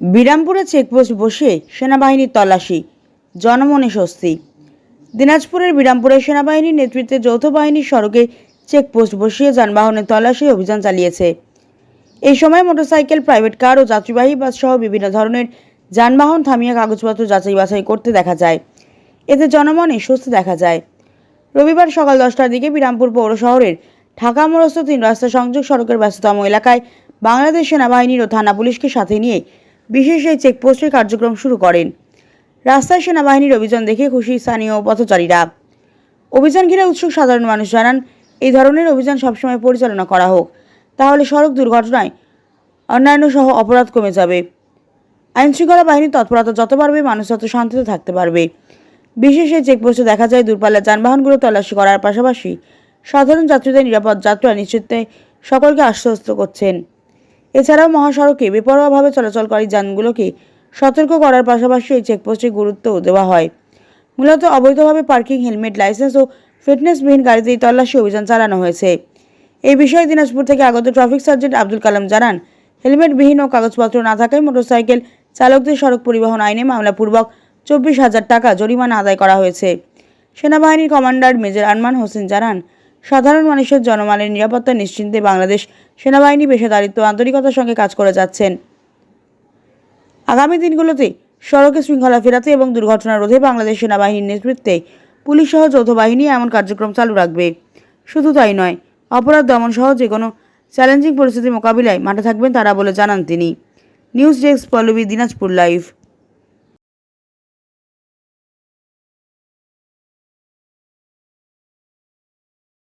বিরামপুরে checkpost বসিয়ে সেনাবাহিনীর তল্লাশি, জনমনে স্বস্তি। দিনাজপুরের বিরামপুরে সেনাবাহিনীর নেতৃত্বে যৌথ বাহিনীর সড়কে চেকপোস্ট বসিয়ে যানবাহনের তল্লাশি অভিযান চালিয়েছে। এই সময় মোটরসাইকেল, প্রাইভেট কার ও যাত্রীবাহী বাস সহ বিভিন্ন ধরনের যানবাহন থামিয়ে কাগজপত্র যাচাই বাছাই করতে দেখা যায়। এতে জনমনে স্বস্তি দেখা যায়। রবিবার সকাল দশটার দিকে বিরামপুর পৌর শহরের ঢাকা মোড়স্থ তিন রাস্তা সংযোগ সড়কের ব্যস্ততম এলাকায় বাংলাদেশ সেনাবাহিনীর ও থানা পুলিশকে সাথে নিয়ে বিশেষ এই চেকপোস্টের কার্যক্রম শুরু করেন। রাস্তায় সেনাবাহিনীর অভিযান দেখে খুশি স্থানীয় পথচারীরা। অভিযান ঘিরে উৎসুক সাধারণ মানুষ জানান, এই ধরনের অভিযান সবসময় পরিচালনা করা হোক, তাহলে সড়ক দুর্ঘটনায় অন্যান্য সহ অপরাধ কমে যাবে। আইনশৃঙ্খলা বাহিনীর তৎপরতা যত বাড়বে, মানুষ তত শান্তিতে থাকতে পারবে। বিশেষ এই চেকপোস্টে দেখা যায়, দূরপাল্লার যানবাহনগুলো তল্লাশি করার পাশাপাশি সাধারণ যাত্রীদের নিরাপদ যাত্রা নিশ্চিতে সকলকে আশ্বস্ত করছেন। এছাড়াও মহাসড়কে বেপরোয়াভাবে চলাচলকারী যানগুলোকে সতর্ক করার পাশাপাশি এই চেকপোস্টে গুরুত্ব দেওয়া হয়। মূলত অবৈধভাবে পার্কিং, হেলমেট, লাইসেন্স ও ফিটনেসবিহীন গাড়িতে তল্লাশি অভিযান চালানো হয়েছে। এই বিষয়ে দিনাজপুর থেকে আগত ট্রাফিক সার্জেন্ট আব্দুল কালাম জানান, হেলমেটবিহীন ও কাগজপত্র না থাকায় মোটরসাইকেল চালকদের সড়ক পরিবহন আইনে মামলাপূর্বক চব্বিশ হাজার টাকা জরিমানা আদায় করা হয়েছে। সেনাবাহিনীর কমান্ডার মেজর আরমান হোসেন জানান সাধারণ মানুষের জনমানের নিরাপত্তা নিশ্চিন্তে বাংলাদেশ সেনাবাহিনী, পেশাদারিত্ব, আন্তরিকতার সঙ্গে কাজ করে যাচ্ছেন। আগামী দিনগুলোতে সড়কে শৃঙ্খলা ফেরাতে এবং দুর্ঘটনা রোধে বাংলাদেশ সেনাবাহিনীর নেতৃত্বে পুলিশ সহ যৌথ বাহিনী এমন কার্যক্রম চালু রাখবে। শুধু তাই নয়, অপরাধ দমন সহ যে কোনো চ্যালেঞ্জিং পরিস্থিতি মোকাবিলায় মাঠে থাকবেন তারা বলে জানান তিনি। News desk, Pallabi, Dinajpur live.